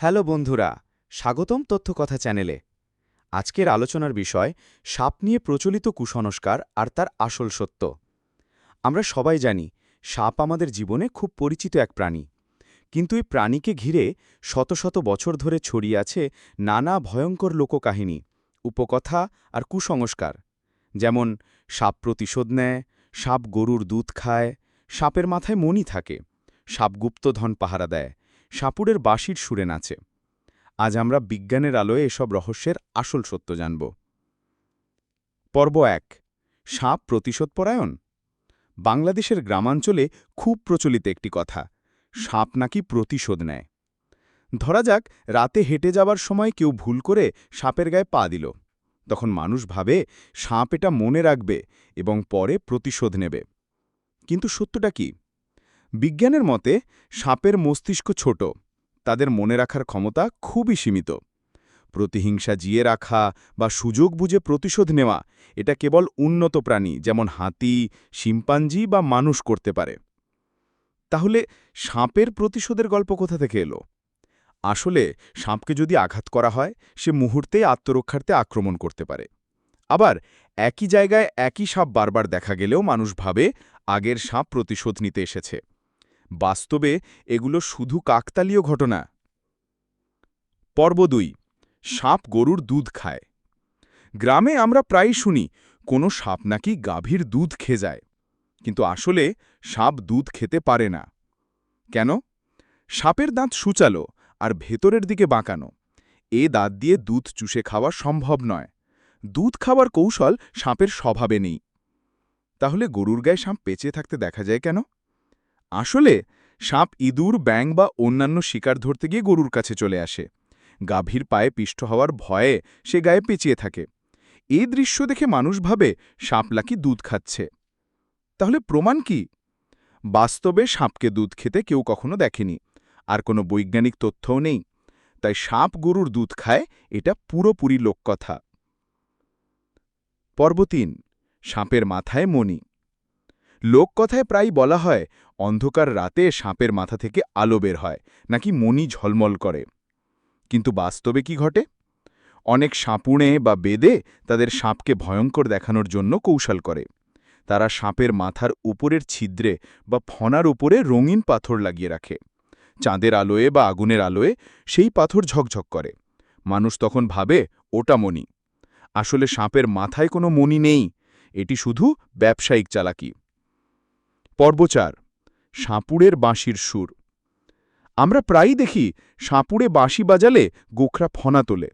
Hello বন্ধুরা, স্বাগতম তথ্য কথা চ্যানেলে। আজকের আলোচনার বিষয়, সাপ নিয়ে প্রচলিত কুসংস্কার আর তার আসল সত্য। আমরা সবাই জানি, সাপ আমাদের জীবনে খুব পরিচিত এক প্রাণী। কিন্তু এই প্রাণীকে ঘিরে শত শত বছর ধরে ছড়িয়ে আছে নানা ভয়ঙ্কর লোককাহিনী, উপকথা আর কুসংস্কার। যেমন, সাপ প্রতিশোধ নেয়, সাপ গরুর দুধ খায়, সাপের মাথায় মণি থাকে, সাপ গুপ্তধন পাহারা দেয়। সাপুরের বাঁশির সুরে নাচে। আজ আমরা বিজ্ঞানের আলোয় এসব রহস্যের আসল সত্য জানব। পর্ব এক, সাপ প্রতিশোধ পরায়ণ? বাংলাদেশের গ্রামাঞ্চলে খুব প্রচলিত একটি কথা, সাপ নাকি প্রতিশোধ নেয়। ধরা যাক, রাতে হেঁটে যাবার সময় কেউ ভুল করে সাপের গায়ে পা দিল। তখন মানুষ ভাবে, সাপ এটা মনে রাখবে এবং পরে প্রতিশোধ নেবে। কিন্তু সত্যটা কি? বিজ্ঞানের মতে, সাপের মস্তিষ্ক ছোট। তাদের মনে রাখার ক্ষমতা খুবই সীমিত। প্রতিহিংসা জিয়ে রাখা বা সুযোগ বুঝে প্রতিশোধ নেওয়া, এটা কেবল উন্নত প্রাণী, যেমন হাতি, শিম্পাঞ্জি বা মানুষ করতে পারে। তাহলে, সাপের প্রতিশোধের গল্প কোথা থেকে এলো? আসলে, সাপকে যদি আঘাত করা হয়, সে মুহূর্তেই আত্মরক্ষার্থে আক্রমণ করতে পারে। আবার, একই জায়গায় একই সাপ বারবার দেখা গেলেও মানুষ ভাবে, আগের সাপ প্রতিশোধ নিতে এসেছে। বাস্তবে এগুলো শুধু কাকতালীয় ঘটনা। পর্ব দুই, সাপ গরুর দুধ খায়। গ্রামে আমরা প্রায় শুনি, কোনো সাপ নাকি গাভীর দুধ খেয়ে যায়। কিন্তু আসলে সাপ দুধ খেতে পারে না। কেন? সাপের দাঁত সুচালো আর ভেতরের দিকে বাঁকানো। এ দাঁত দিয়ে দুধ চুষে খাওয়া সম্ভব নয়। দুধ খাওয়ার কৌশল সাপের স্বভাবে নেই। তাহলে গরুর গায়ে সাপ পেঁচে থাকতে দেখা যায় কেন? আসলে, সাপ ইঁদুর ব্যাং বা অন্যান্য শিকার ধরতে গিয়ে গরুর কাছে চলে আসে। গাভীর পায়ে পিষ্ট হওয়ার ভয়ে সে গায়ে পেঁচিয়ে থাকে। এই দৃশ্য দেখে মানুষ ভাবে সাপ লাকি দুধ খাচ্ছে। তাহলে প্রমাণ কি? বাস্তবে সাপকে দুধ খেতে কেউ কখনো দেখেনি। আর কোনো বৈজ্ঞানিক তথ্যও নেই। তাই সাপ গরুর দুধ খায়, এটা পুরোপুরি লোককথা। পর্ব তিন, সাপের মাথায় মণি। লোককথায় প্রায় বলা হয়, অন্ধকার রাতে সাপের মাথা থেকে আলো বের হয়, নাকি মণি ঝলমল করে। কিন্তু বাস্তবে কি ঘটে? অনেক সাপুড়ে বা বেদে তাদের সাপকে ভয়ঙ্কর দেখানোর জন্য কৌশল করে। তারা সাপের মাথার উপরের ছিদ্রে বা ফনার উপরে রঙিন পাথর লাগিয়ে রাখে। চাঁদের আলোয়ে বা আগুনের আলোয়ে সেই পাথর ঝকঝক করে। মানুষ তখন ভাবে, ওটা মণি। আসলে সাপের মাথায় কোনো মণি নেই। এটি শুধু ব্যবসায়িক চালাকি। পর্বচার সাপুড়ের বাঁশির সুর। আমরা প্রায়ই দেখি সাপুড়ে বাঁশি বাজালে গোখরা ফনা তোলে।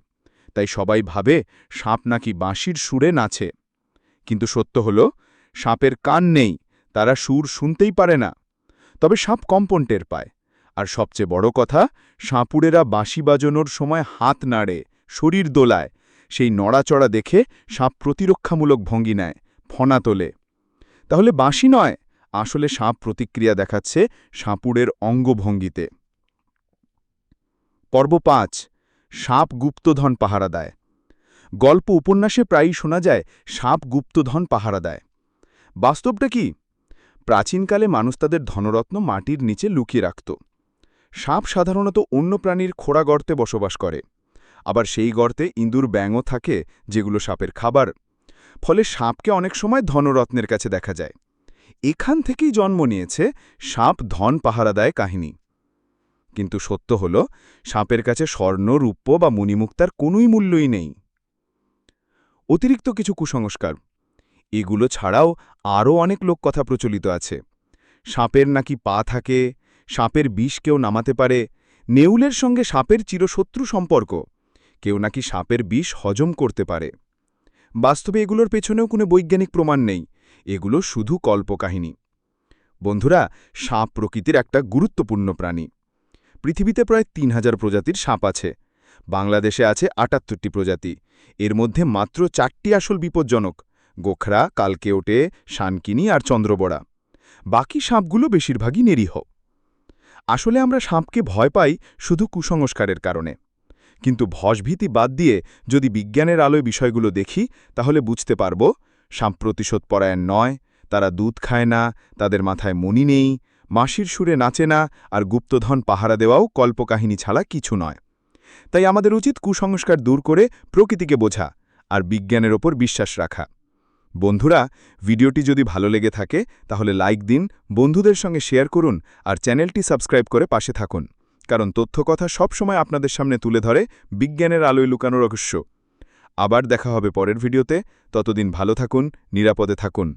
তাই সবাই ভাবে সাপ নাকি বাঁশির সুরে নাচে। কিন্তু সত্য হল, সাপের কান নেই, তারা সুর শুনতেই পারে না। তবে সাপ কম্পন টের পায়। আর সবচেয়ে বড় কথা, সাঁপুড়েরা বাঁশি বাজানোর সময় হাত নাড়ে, শরীর দোলায়। সেই নড়াচড়া দেখে সাপ প্রতিরক্ষামূলক ভঙ্গি নেয়, ফনা তোলে। তাহলে বাঁশি নয় আসলে সাপ প্রতিক্রিয়া দেখাচ্ছে সাপুড়ের অঙ্গভঙ্গিতে। পর্ব পাঁচ, সাপ গুপ্তধন পাহারা দেয়। গল্প উপন্যাসে প্রায়ই শোনা যায়, সাপ গুপ্তধন পাহারা দেয়। বাস্তবটা কি? প্রাচীনকালে মানুষ তাদের ধনরত্ন মাটির নিচে লুকিয়ে রাখত। সাপ সাধারণত অন্য প্রাণীর খোড়া গর্তে বসবাস করে। আবার সেই গর্তে ইঁদুর ব্যাঙও থাকে, যেগুলো সাপের খাবার। ফলে সাপকে অনেক সময় ধনরত্নের কাছে দেখা যায়। এখান থেকেই জন্ম নিয়েছে সাপ ধন পাহারা দেয় কাহিনী। কিন্তু সত্য হল, সাপের কাছে স্বর্ণ রূপ্য বা মুনিমুক্তার কোনোই মূল্যই নেই। অতিরিক্ত কিছু কুসংস্কার। এগুলো ছাড়াও আরও অনেক লোক কথা প্রচলিত আছে। সাপের নাকি পা থাকে, সাপের বিষ কেউ নামাতে পারে, নেউলের সঙ্গে সাপের চিরশত্রু সম্পর্ক, কেউ নাকি সাপের বিষ হজম করতে পারে। বাস্তবে এগুলোর পেছনেও কোনো বৈজ্ঞানিক প্রমাণ নেই। এগুলো শুধু কল্পকাহিনী। বন্ধুরা, সাপ প্রকৃতির একটা গুরুত্বপূর্ণ প্রাণী। পৃথিবীতে প্রায় তিন হাজার প্রজাতির সাপ আছে। বাংলাদেশে আছে আটাত্তরটি প্রজাতি। এর মধ্যে মাত্র চারটি আসল বিপজ্জনক, গোখরা কালকেওটে শানকিনি আর চন্দ্রবড়া। বাকি সাপগুলো বেশিরভাগই নিরীহ। আসলে আমরা সাপকে ভয় পাই শুধু কুসংস্কারের কারণে। কিন্তু ভসভীতি বাদ দিয়ে যদি বিজ্ঞানের আলোয় বিষয়গুলো দেখি, তাহলে বুঝতে পারব সাপ প্রতিশোধ পরায়ণ নয়, তারা দুধ খায় না, তাদের মাথায় মনি নেই, মাসির সুরে নাচে না, আর গুপ্তধন পাহারা দেওয়াও কল্পকাহিনী ছাড়া কিছু নয়। তাই আমাদের উচিত কুসংস্কার দূর করে প্রকৃতিকে বোঝা, আর বিজ্ঞানের ওপর বিশ্বাস রাখা। বন্ধুরা, ভিডিওটি যদি ভালো লেগে থাকে, তাহলে লাইক দিন, বন্ধুদের সঙ্গে শেয়ার করুন, আর চ্যানেলটি সাবস্ক্রাইব করে পাশে থাকুন। কারণ তথ্য কথা সবসময় আপনাদের সামনে তুলে ধরে বিজ্ঞানের আলোয় লুকানো রহস্য। আবার দেখা হবে পরের ভিডিওতে। ততদিন ভালো থাকুন নিরাপদে থাকুন।